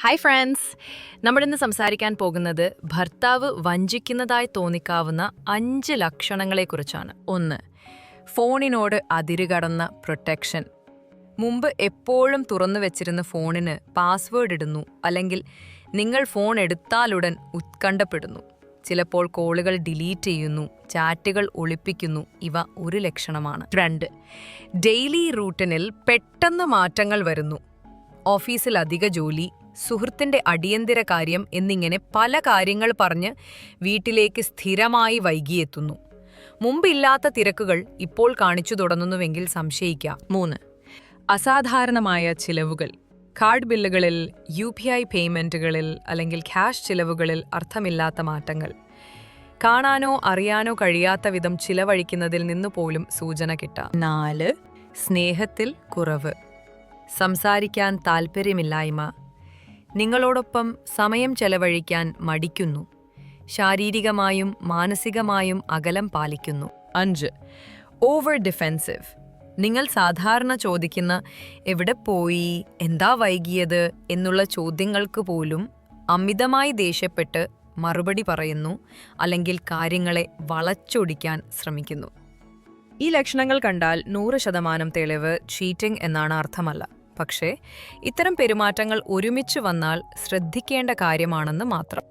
Hi friends നമ്മളിന്ന് സംസാരിക്കാൻ പോകുന്നത് ഭർത്താവ് വഞ്ചിക്കുന്നതായി തോന്നിക്കാവുന്ന അഞ്ച് ലക്ഷണങ്ങളെക്കുറിച്ചാണ്. ഒന്ന് ഫോണിനോട് അതിരുകടന്ന പ്രൊട്ടക്ഷൻ. മുമ്പ് എപ്പോഴും തുറന്നു വെച്ചിരുന്ന ഫോണിന് പാസ്വേഡ് ഇടുന്നു അല്ലെങ്കിൽ നിങ്ങൾ ഫോൺ എടുത്താലുടൻ ഉത്കണ്ഠപ്പെടുന്നു. ചിലപ്പോൾ കോളുകൾ ഡിലീറ്റ് ചെയ്യുന്നു ചാറ്റുകൾ ഒളിപ്പിക്കുന്നു ഇവ ഒരു ലക്ഷണമാണ്. രണ്ട് ഡെയിലി റൂട്ടിനിൽ പെട്ടെന്ന് മാറ്റങ്ങൾ വരുന്നു. ഓഫീസിൽ അധിക ജോലി സുഹൃത്തിന്റെ അടിയന്തര കാര്യം എന്നിങ്ങനെ പല കാര്യങ്ങൾ പറഞ്ഞ് വീട്ടിലേക്ക് സ്ഥിരമായി വൈകിയെത്തുന്നു. മുമ്പില്ലാത്ത തിരക്കുകൾ ഇപ്പോൾ കാണിച്ചു തുടങ്ങുന്നുവെങ്കിൽ സംശയിക്കാം. മൂന്ന്. അസാധാരണമായ ചിലവുകൾ. കാർഡ് ബില്ലുകളിൽ യു പി ഐ പേയ്മെന്റുകളിൽ അല്ലെങ്കിൽ ക്യാഷ് ചിലവുകളിൽ അർത്ഥമില്ലാത്ത മാറ്റങ്ങൾ. കാണാനോ അറിയാനോ കഴിയാത്ത വിധം ചിലവഴിക്കുന്നതിൽ നിന്ന് പോലും സൂചന കിട്ടാം. നാല്. സ്നേഹത്തിൽ കുറവ്. സംസാരിക്കാൻ താൽപ്പര്യമില്ലായ്മ. നിങ്ങളോടൊപ്പം സമയം ചെലവഴിക്കാൻ മടിക്കുന്നു. ശാരീരികമായും മാനസികമായും അകലം പാലിക്കുന്നു. അഞ്ച്. ഓവർ ഡിഫെൻസീവ് നിങ്ങൾ സാധാരണ ചോദിക്കുന്ന എവിടെ പോയി? എന്താ വൈകിയത്? എന്നുള്ള ചോദ്യങ്ങൾക്ക് പോലും അമിതമായി ദേഷ്യപ്പെട്ട് മറുപടി പറയുന്നു അല്ലെങ്കിൽ കാര്യങ്ങളെ വളച്ചൊടിക്കാൻ ശ്രമിക്കുന്നു. ഈ ലക്ഷണങ്ങൾ കണ്ടാൽ നൂറ് ശതമാനം തെളിവ് ചീറ്റിംഗ് എന്നാണ് അർത്ഥമല്ല. പക്ഷേ ഇത്തരം പെരുമാറ്റങ്ങൾ ഒരുമിച്ച് വന്നാൽ ശ്രദ്ധിക്കേണ്ട കാര്യമാണെന്ന് മാത്രം.